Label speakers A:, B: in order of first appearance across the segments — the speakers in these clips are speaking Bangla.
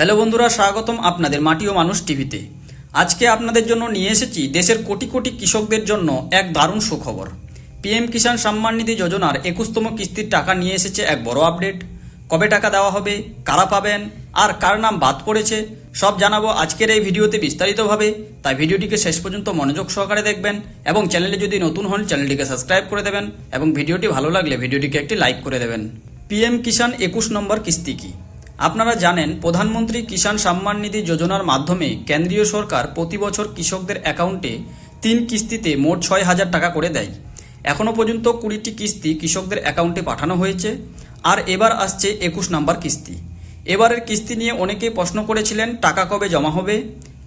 A: হ্যালো বন্ধুরা, স্বাগতম আপনাদের মাটি ও মানুষ টিভিতে। আজকে আপনাদের জন্য নিয়ে এসেছি দেশের কোটি কোটি কৃষকদের জন্য এক দারুণ সুখবর। পিএম কিষাণ সম্মান নিধি যোজনার একুশতম কিস্তির টাকা নিয়ে এসেছে এক বড় আপডেট। কবে টাকা দেওয়া হবে, কারা পাবেন, আর কার নাম বাদ পড়েছে, সব জানাব আজকের এই ভিডিওতে বিস্তারিতভাবে। তাই ভিডিওটিকে শেষ পর্যন্ত মনোযোগ সহকারে দেখবেন এবং চ্যানেলে যদি নতুন হন, চ্যানেলটিকে সাবস্ক্রাইব করে দেবেন এবং ভিডিওটি ভালো লাগলে ভিডিওটিকে একটি লাইক করে দেবেন। পিএম কিষাণ একুশ নম্বর কিস্তি কি? আপনারা জানেন, প্রধানমন্ত্রী কিষাণ সম্মান নিধি যোজনার মাধ্যমে কেন্দ্রীয় সরকার প্রতি বছর কৃষকদের অ্যাকাউন্টে তিন কিস্তিতে মোট ছয় হাজার টাকা করে দেয়। এখনও পর্যন্ত কুড়িটি কিস্তি কৃষকদের অ্যাকাউন্টে পাঠানো হয়েছে, আর এবার আসছে একুশ নাম্বার কিস্তি। এবারের কিস্তি নিয়ে অনেকেই প্রশ্ন করেছিলেন, টাকা কবে জমা হবে,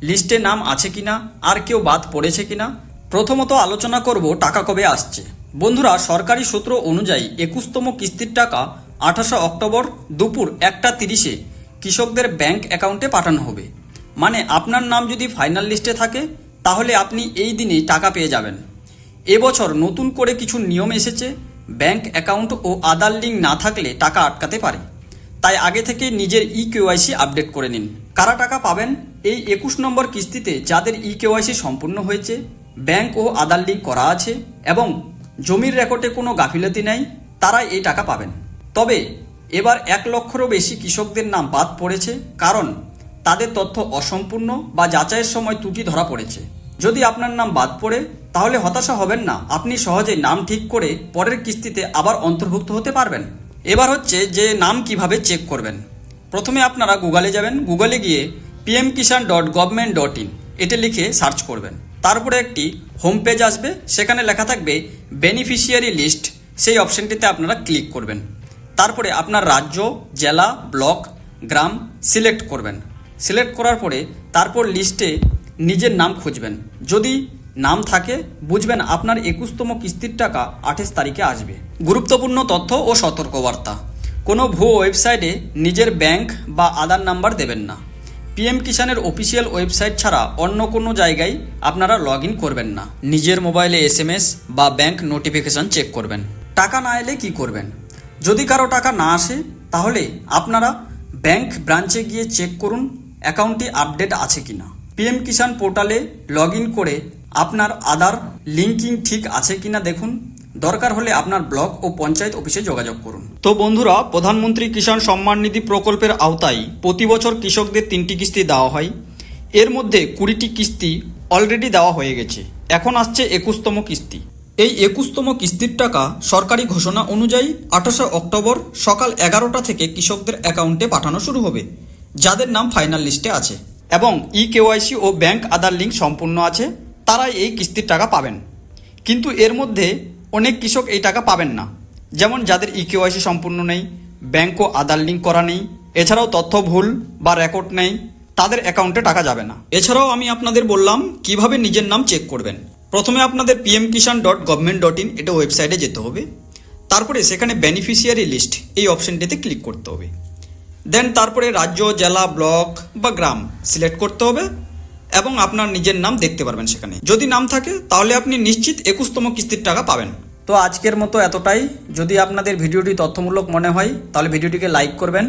A: লিস্টে নাম আছে কিনা, আর কেউ বাদ পড়েছে কিনা। প্রথমত আলোচনা করব, টাকা কবে আসছে। বন্ধুরা, সরকারি সূত্র অনুযায়ী একুশতম কিস্তির টাকা আঠাশে অক্টোবর দুপুর একটা তিরিশে কৃষকদের ব্যাংক অ্যাকাউন্টে পাঠানো হবে। মানে আপনার নাম যদি ফাইনাল লিস্টে থাকে, তাহলে আপনি এই দিনে টাকা পেয়ে যাবেন। এবছর নতুন করে কিছু নিয়ম এসেছে, ব্যাংক অ্যাকাউন্ট ও আধার লিঙ্ক না থাকলে টাকা আটকাতে পারে। তাই আগে থেকে নিজের ই কেওয়াইসি আপডেট করে নিন। কারা টাকা পাবেন? এই একুশ নম্বর কিস্তিতে যাদের ই কেওয়াইসি সম্পূর্ণ হয়েছে, ব্যাংক ও আধার লিঙ্ক করা আছে এবং জমির রেকর্ডে কোনো গাফিলতি নেই, তারাই এই টাকা পাবেন। তবে এবার এক লক্ষেরও বেশি কৃষকদের নাম বাদ পড়েছে, কারণ তাদের তথ্য অসম্পূর্ণ বা যাচাইয়ের সময় ত্রুটি ধরা পড়েছে। যদি আপনার নাম বাদ পড়ে, তাহলে হতাশা হবেন না, আপনি সহজেই নাম ঠিক করে পরের কিস্তিতে আবার অন্তর্ভুক্ত হতে পারবেন। এবার হচ্ছে যে নাম কীভাবে চেক করবেন। প্রথমে আপনারা গুগলে যাবেন, গুগলে গিয়ে PM Kisan dot government dot in এটা লিখে সার্চ করবেন। তারপরে একটি হোম পেজ আসবে, সেখানে লেখা থাকবে বেনিফিশিয়ারি লিস্ট সেই অপশনটিতে আপনারা ক্লিক করবেন। তারপরে আপনার রাজ্য, জেলা, ব্লক, গ্রাম সিলেক্ট করবেন। সিলেক্ট করার পরে তারপর লিস্টে নিজের নাম খুঁজবেন। যদি নাম থাকে, বুঝবেন আপনার একুশতম কিস্তির টাকা আঠাশ তারিখে আসবে। গুরুত্বপূর্ণ তথ্য ও সতর্কবার্তা। কোনো ভুয়ো ওয়েবসাইটে নিজের ব্যাংক বা আধার নাম্বার দেবেন না। পিএম কিষানের অফিসিয়াল ওয়েবসাইট ছাড়া অন্য কোনো জায়গায় আপনারা লগ করবেন না। নিজের মোবাইলে এসএমএস বা ব্যাংক নোটিফিকেশন চেক করবেন। টাকা না এলে কি করবেন? যদি কারও টাকা না আসে, তাহলে আপনারা ব্যাংক ব্রাঞ্চে গিয়ে চেক করুন অ্যাকাউন্টটি আপডেট আছে কিনা। পিএম কিষাণ পোর্টালে লগ করে আপনার আধার লিঙ্কিং ঠিক আছে কি না দেখুন। দরকার হলে আপনার ব্লক ও পঞ্চায়েত অফিসে যোগাযোগ করুন। তো বন্ধুরা, প্রধানমন্ত্রী কিষাণ সম্মান নিধি প্রকল্পের আওতায় প্রতি বছর কৃষকদের তিনটি কিস্তি দেওয়া হয়। এর মধ্যে কুড়িটি কিস্তি অলরেডি দেওয়া হয়ে গেছে। এখন আসছে একুশতম কিস্তি। এই একুশতম কিস্তির টাকা সরকারি ঘোষণা অনুযায়ী আঠাশে অক্টোবর সকাল এগারোটা থেকে কৃষকদের অ্যাকাউন্টে পাঠানো শুরু হবে, যাদের নাম ফাইনাল লিস্টে আছে। এবং ই কেওয়াইসি ও ব্যাংক আধার লিঙ্ক সম্পূর্ণ আছে, তারাই এই কিস্তির টাকা পাবেন। কিন্তু এর মধ্যে অনেক কৃষক এই টাকা পাবেন না, যেমন যাদের ই কেওয়াইসি সম্পূর্ণ নেই ব্যাংক ও আধার লিঙ্ক করা নেই, এছাড়াও তথ্য ভুল বা রেকর্ড নেই, তাদের অ্যাকাউন্টে টাকা যাবে না। এছাড়াও আমি আপনাদের বললাম, কীভাবে নিজের নাম চেক করবেন? প্রথমে আপনাদের PM Kisan dot government dot in এটা ওয়েবসাইটে যেতে হবে। তারপরে সেখানে বেনিফিশিয়ারি লিস্ট এই অপশনটিতে ক্লিক করতে হবে। দেন তারপরে রাজ্য, জেলা ব্লক বা গ্রাম সিলেক্ট করতে হবে এবং আপনার নিজের নাম দেখতে পারবেন সেখানে। যদি নাম থাকে, তাহলে আপনি নিশ্চিত একুশতম কিস্তির টাকা পাবেন। তো আজকের মতো এতটাই। যদি আপনাদের ভিডিওটি তথ্যমূলক মনে হয়, তাহলে ভিডিওটিকে লাইক করবেন।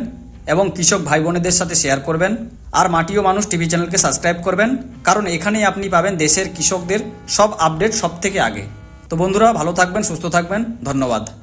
A: এবং কৃষক ভাই বোনেদের সাথে শেয়ার করবেন। আর মাটিও মানুষ টিভি চ্যানেলকে সাবস্ক্রাইব করবেন। কারণ এখানেই আপনি পাবেন দেশের কৃষকদের সব আপডেট সব থেকে আগে। তো বন্ধুরা, ভালো থাকবেন, সুস্থ থাকবেন। ধন্যবাদ।